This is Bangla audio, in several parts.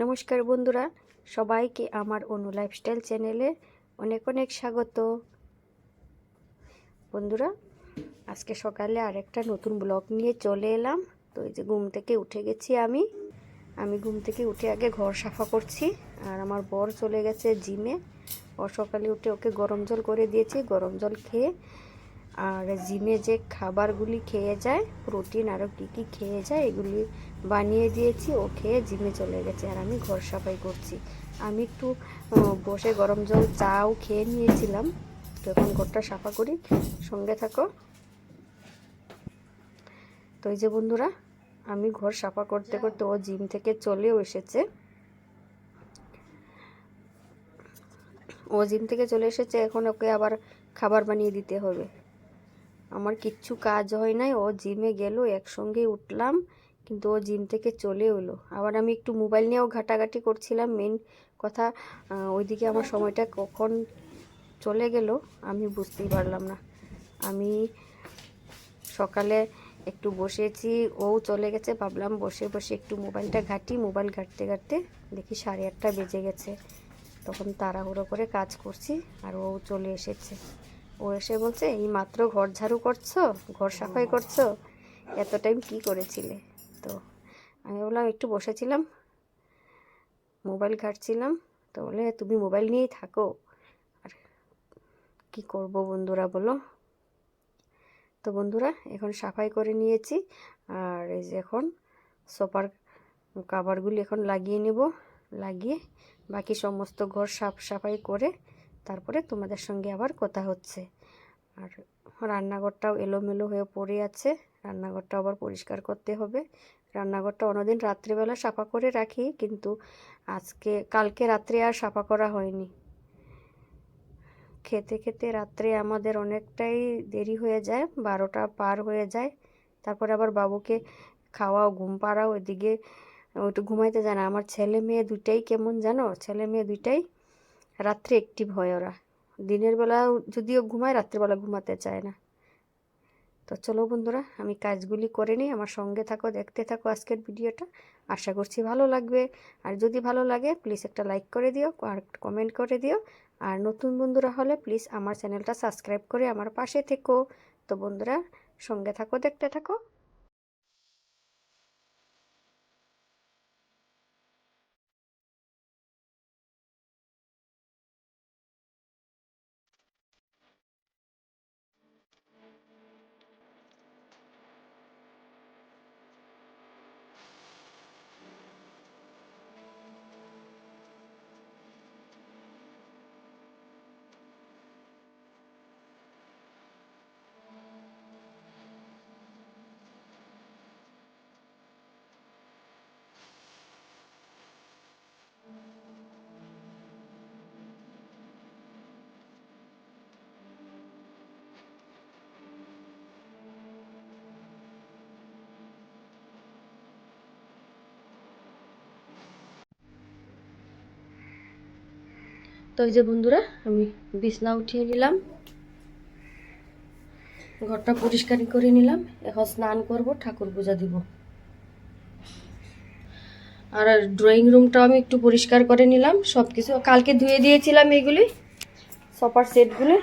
নমস্কার বন্ধুরা, সবাইকে আমার অনু লাইফস্টাইল চ্যানেলে অনেক অনেক স্বাগত। বন্ধুরা, আজকে সকালে আরেকটা নতুন ব্লগ নিয়ে চলে এলাম। তো এই যে ঘুম থেকে উঠে গেছি আমি। আমি ঘুম থেকে উঠে আগে ঘর সাফা করছি, আর আমার বর চলে গেছে জিমে ও সকালে উঠে ওকে গরম জল করে দিয়েছি, গরম জল খেয়ে আর জিমে যে খাবারগুলি খেয়ে যায়, প্রোটিন আরও কী কী খেয়ে যায়, এগুলি বানিয়ে দিয়েছি, ও খেয়ে জিমে চলে গেছে আর আমি ঘর সাফাই করছি। আমি একটু বসে গরম জল চাও খেয়ে নিয়েছিলাম। তো এখন ঘরটা সাফা করি, সঙ্গে থাকো। তো এই যে বন্ধুরা, আমি ঘর সাফা করতে করতে ও জিম থেকে চলেও এসেছে। ও জিম থেকে চলে এসেছে, এখন ওকে আবার খাবার বানিয়ে দিতে হবে। আমার কিচ্ছু কাজ হয় নাই। ও জিমে গেল, একসঙ্গেই উঠলাম, কিন্তু ও জিম থেকে চলে এলো। আবার আমি একটু মোবাইল নিয়েও ঘাটাঘাটি করছিলাম। মেন কথা ওইদিকে আমার সময়টা কখন চলে গেল আমি বুঝতেই পারলাম না। আমি সকালে একটু বসেছি, ও চলে গেছে, ভাবলাম বসে বসে একটু মোবাইলটা ঘাঁটি। মোবাইল ঘাঁটতে ঘাঁটতে দেখি সাড়ে আটটা বেজে গেছে। তখন তাড়াহুড়ো করে কাজ করছি, আর ও চলে এসেছে। ও এসে বলছে, এই মাত্র ঘর ঝাড়ু করছ, ঘর সাফাই করছ, এত টাইম কি করেছিলে? তো আমি বললাম, একটু বসেছিলাম, মোবাইল ঘাঁটছিলাম, তো বলে, তুমি মোবাইল নিয়েই থাকো, আর কি করব বন্ধুরা বলো? তো বন্ধুরা, এখন সাফাই করে নিয়েছি, আর এই যে এখন সোফার কাভারগুলি এখন লাগিয়ে নেব, লাগিয়ে বাকি সমস্ত ঘর সাফ সাফাই করে তারপরে তোমাদের সঙ্গে আবার কথা হচ্ছে। আর রান্নাঘরটাও এলোমেলো হয়ে পড়ে আছে, রান্নাঘরটা আবার পরিষ্কার করতে হবে। রান্নাঘরটা অন্যদিন রাত্রিবেলা সাফা করে রাখি, কিন্তু আজকে, কালকে রাত্রে আর সাফা করা হয়নি। খেতে খেতে রাত্রে আমাদের অনেকটাই দেরি হয়ে যায়, বারোটা পার হয়ে যায়। তারপরে আবার বাবুকে খাওয়াও, ঘুম পাড়াও, এদিকে ওইটু ঘুমাইতে যায় না। আমার ছেলে মেয়ে দুইটাই কেমন জানো? ছেলে মেয়ে দুইটাই রাত্রে অ্যাক্টিভ হয় ওরা। দিনের বেলা যদিও ঘুমায় রাত্রিবেলা ঘুমাতে চায় না। তো চলো বন্ধুরা, আমি কাজগুলি করে নিই, আমার সঙ্গে থাকো, দেখতে থাকো আজকের ভিডিওটা। আশা করছি ভালো লাগবে। আর যদি ভালো লাগে প্লিজ একটা লাইক করে দিও, আর কমেন্ট করে দিও। আর নতুন বন্ধুরা হলে প্লিজ আমার চ্যানেলটা সাবস্ক্রাইব করে আমার পাশে থেকো। তো বন্ধুরা, সঙ্গে থাকো, দেখতে থাকো। তো এই যে বন্ধুরা, আমি বিছনা উঠিয়ে নিলাম। ঘরটা পরিষ্কার করে নিলাম। এখন স্নান করব, ঠাকুর পূজা দিব। আর ড্রয়িং রুমটাও আমি একটু পরিষ্কার করে নিলাম। সব কিছু কালকে ধুয়ে দিয়েছিলাম এইগুলি সোফার সেটগুলি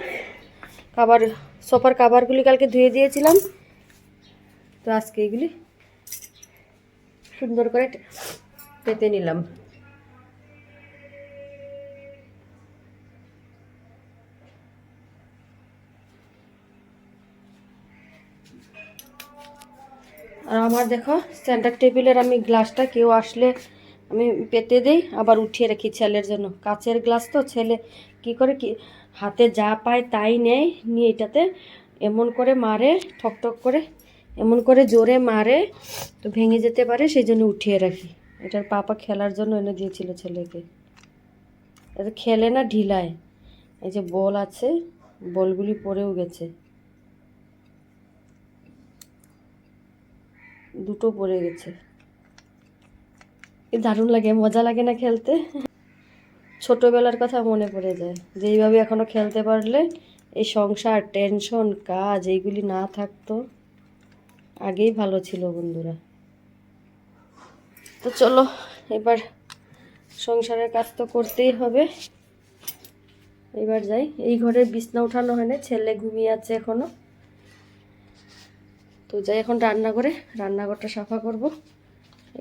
কাবার সোফার কাভারগুলি কালকে ধুয়ে দিয়েছিলাম। তো আজকে এগুলি সুন্দর করে পেতে নিলাম। আর আমার দেখো সেন্টার টেবিলের আমি গ্লাসটা কেউ আসলে আমি পেতে দেই, আবার উঠিয়ে রাখি ছেলের জন্য। কাচের গ্লাস তো ছেলে কি করে কি হাতে যা পায় তাই নেয়, নিয়ে এটাতে এমন করে মারে, ঠক ঠক করে, এমন করে জোরে মারে, তো ভেঙে যেতে পারে, সেই জন্য উঠিয়ে রাখি। এটার পাপা খেলার জন্য এনে দিয়েছিল ছেলেকে। এটা খেলে না, ঢিলায়। এই যে বল আছে, বলগুলি পড়েও গেছে। দুটো পড়ে গেছে। দারুণ লাগে, মজা লাগে না খেলতে? ছোটবেলার কথা মনে পড়ে যায়, যে এইভাবে এখনও খেলতে পারলে এই সংসার টেনশন কাজ, এইগুলি না থাকতো। আগেই ভালো ছিল বন্ধুরা। তো চলো, এবার সংসারের কাজ তো করতেই হবে। এবার যাই, এই ঘরের বিছনা উঠানো হয় না ছেলে ঘুমিয়ে আছে এখনও। তো যাই, এখন রান্না করে রান্নাঘরটা সাফা করব।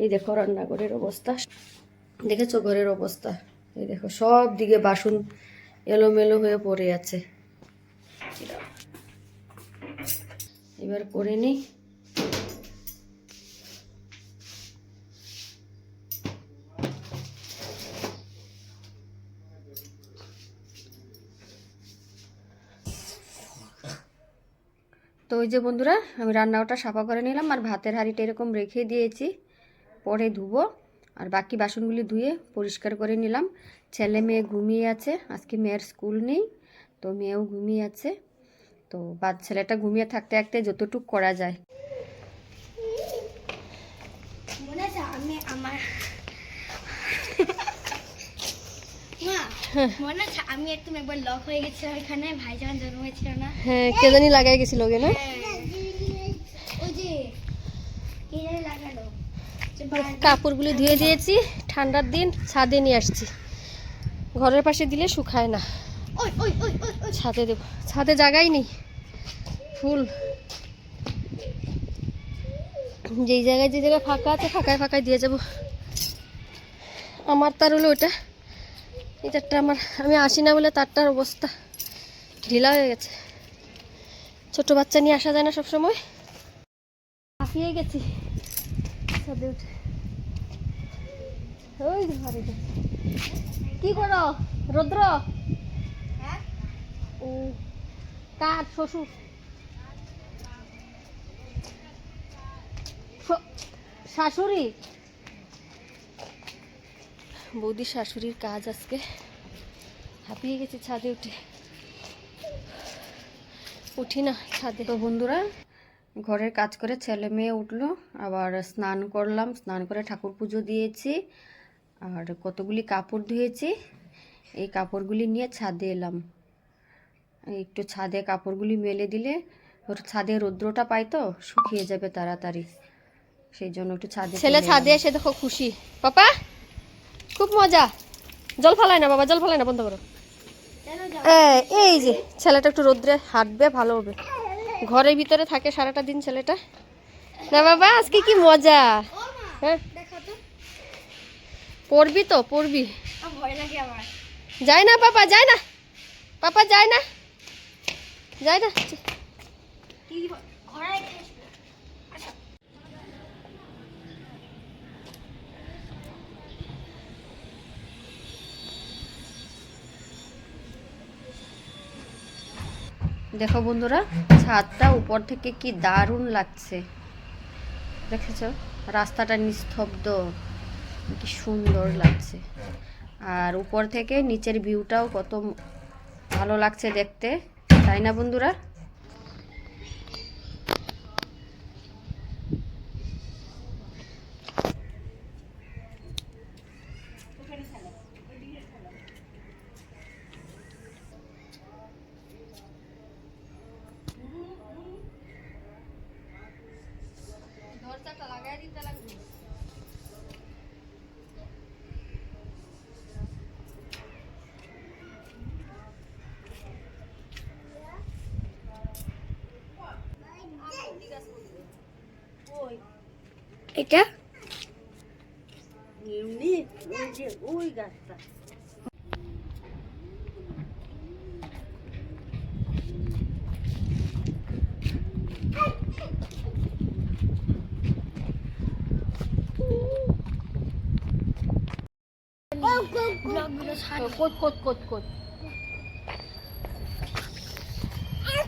এই দেখো রান্নাঘরের অবস্থা। দেখেছ ঘরের অবস্থা? এই দেখো, সব দিকে বাসন এলোমেলো হয়ে পড়ে আছে। এবার করে নিই। তো ওই যে বন্ধুরা, আমি রান্নাটা সাফা করে নিলাম আর ভাতের হাঁড়িটা এরকম রেখে দিয়েছি। পরে ধুবো আর বাকি বাসনগুলি ধুয়ে পরিষ্কার করে নিলাম। ছেলে মেয়ে ঘুমিয়ে আছে, আজকে মেয়ের স্কুল নেই, তো মেয়েও ঘুমিয়ে আছে। তো বা ছেলেটা ঘুমিয়ে থাকতে থাকতে যতটুক করা যায় মনে আছে আমি আমার মা মনে আছে আমি একবার লক হয়ে গেছিলাম এখানে ভাই যখন জন্ম হয়েছিল না। হ্যাঁ কে জানি লাগাই গেছিল ওকে না? ওই যে কি জানি লাগালো। যে কাপড়গুলি ধুয়ে দিয়েছি ঠান্ডার দিন ছাদে নিয়ে আসছি। ঘরের পাশে দিলে শুকায় না। ওই ওই ওই ওই ওই। ছাদে দেব। ছাদে জায়গাই নেই। ফুল। যেই জায়গায় যে জায়গায় ফাঁকা আছে ফাঁকায় ফাঁকায় দিয়ে যাব। আমার তার হলো ওইটা এই আমার, আমি আসি না বলে তারটার অবস্থা ঢিলা হয়ে গেছে। ছোট বাচ্চা নিয়ে আসা যায় না সবসময়। হাঁপিয়ে গেছি। ওই কি করো? রৌদ্র? ও, কার? শ্বশুর? শাশুড়ি? বৌদি শাশুড়ির কাজ আজকে। হাঁপিয়ে গেছে ছাদে উঠে। উঠি না ছাদে। তো বন্ধুরা ঘরের কাজ করে ছেলে মেয়ে উঠল আবার স্নান করলাম স্নান করে ঠাকুর পুজো দিয়েছি আর কতগুলি কাপড় ধুয়েছি এই কাপড়গুলি নিয়ে ছাদে এলাম। একটু ছাদে কাপড়গুলি মেলে দিলে ওর ছাদে রৌদ্রটা পাই তো শুকিয়ে যাবে তাড়াতাড়ি সেই জন্য একটু ছাদে ছেলে ছাদে এসে দেখো খুশি। পাপা খুব মজা। জল ফালায় না বাবা, জল ফালায় না, বন্ধ করো। এই যে, ছেলেটা একটু রোদ্রে হাঁটবে, ভালো হবে। ঘরের ভিতরে থাকে সারাটা দিন ছেলেটা। না বাবা, আজকে কি মজা। হ্যাঁ? পড়বি তো, পড়বি। যায় না পাপা যায় না। পাপা যায় না। যায় না। দেখো বন্ধুরা, ছাদটা উপর থেকে কি দারুণ লাগছে। দেখেছ? রাস্তাটা নিস্তব্ধ। কি সুন্দর লাগছে। আর উপর থেকে নিচের ভিউটাও কত ভালো লাগছে দেখতে। তাই না বন্ধুরা দরজাটা লাগাই দিতে লাগবে এটা?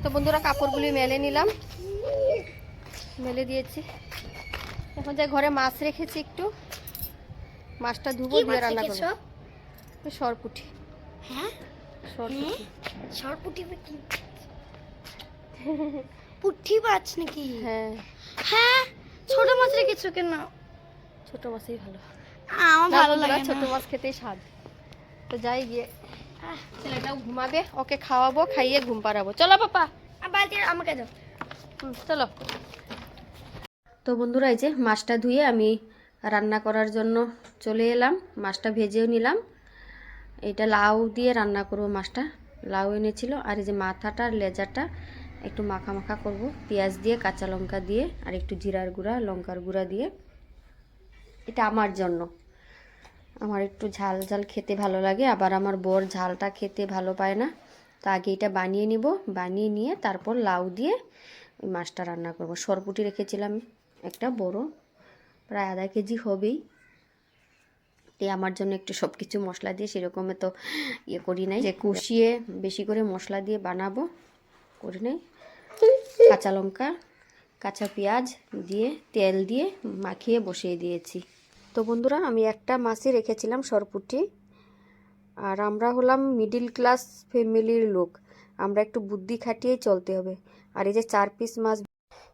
তো বন্ধুরা কাপড়গুলি মেলে নিলাম। মেলে দিয়েছি। এখন যে ঘরে মাছ রেখেছি একটু মাছটা ধুবো দিয়ে রান্না? করব। সরপুটি। হ্যাঁ? সরপুটি। সরপুটি কি? পুঠি মাছ নাকি? হ্যাঁ। হ্যাঁ? ছোট মাছ রেখেছো কেন? ছোট মাছই ভালো। আমার ভালো লাগে ছোট মাছ খেতেই স্বাদ। তো যাই গিয়ে ছেলেটাও ঘুমাবে ওকে খাওয়াবো খাইয়ে ঘুম পাড়াবো। চলো পাপা। বালতি আমাকে দাও। হুম, চলো। তো বন্ধুরা, এই যে মাছটা ধুয়ে আমি রান্না করার জন্য চলে এলাম। মাছটা ভেজেও নিলাম। এটা লাউ দিয়ে রান্না করব মাছটা। লাউ এনেছিল আর এই যে মাথাটা আর লেজাটা একটু মাখা মাখা করব। পেঁয়াজ দিয়ে, কাঁচা লঙ্কা দিয়ে আর একটু জিরার গুঁড়া, লঙ্কার গুঁড়া দিয়ে। এটা আমার জন্য। আমার একটু ঝাল ঝাল খেতে ভালো লাগে। আবার আমার বর ঝালটা খেতে ভালো পায় না। তো আগে এটা বানিয়ে নিব। বানিয়ে নিয়ে তারপর লাউ দিয়ে মাছটা রান্না করব। সরপুটি রেখেছিলাম। একটা বড়, প্রায় আধা কেজি হবেই। তাই আমার জন্য একটু সব কিছু মশলা দিয়ে সেরকম তো ইয়ে করি নাই। যে কষিয়ে বেশি করে মশলা দিয়ে বানাবো, করি নাই। কাঁচা লঙ্কা, কাঁচা পেঁয়াজ দিয়ে, তেল দিয়ে মাখিয়ে বসিয়ে দিয়েছি। তো বন্ধুরা, আমি একটা মাছই রেখেছিলাম সরপুটি। আর আমরা হলাম মিডিল ক্লাস ফ্যামিলির লোক। আমরা একটু বুদ্ধি খাটিয়েই চলতে হবে। আর এই যে চার পিস মাছ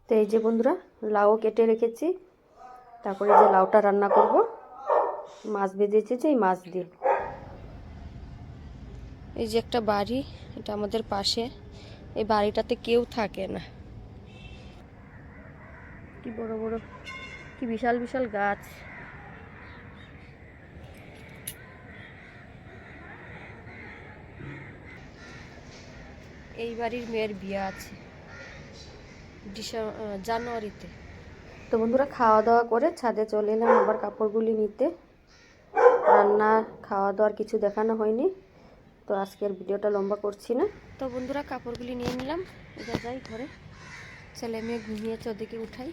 তো এই যে বন্ধুরা লাউ কেটে রেখেছি। তারপরে যে লাউটা রান্না করব। মাছ ভেজেছি যে এই মাছ দিয়ে। এই যে একটা বাড়ি, এটা আমাদের পাশে। এই বাড়িটাতে কেউ থাকে না। কি বড় বড়, কি বিশাল বিশাল গাছ। এই বাড়ির মেয়ের বিয়ে আছে। জানুয়ারিতে। তো বন্ধুরা খাওয়া দাওয়া করে ছাদে চলে এলাম আবার কাপড়গুলি নিতে। রান্না খাওয়া দাওয়ার কিছু দেখানো হয়নি তো আজকের ভিডিওটা লম্বা করছি না। তো বন্ধুরা কাপড়গুলি নিয়ে নিলাম। এবার যাই ঘরে। ছেলে মেয়ে ঘুমিয়েছে ওদিকে উঠাই।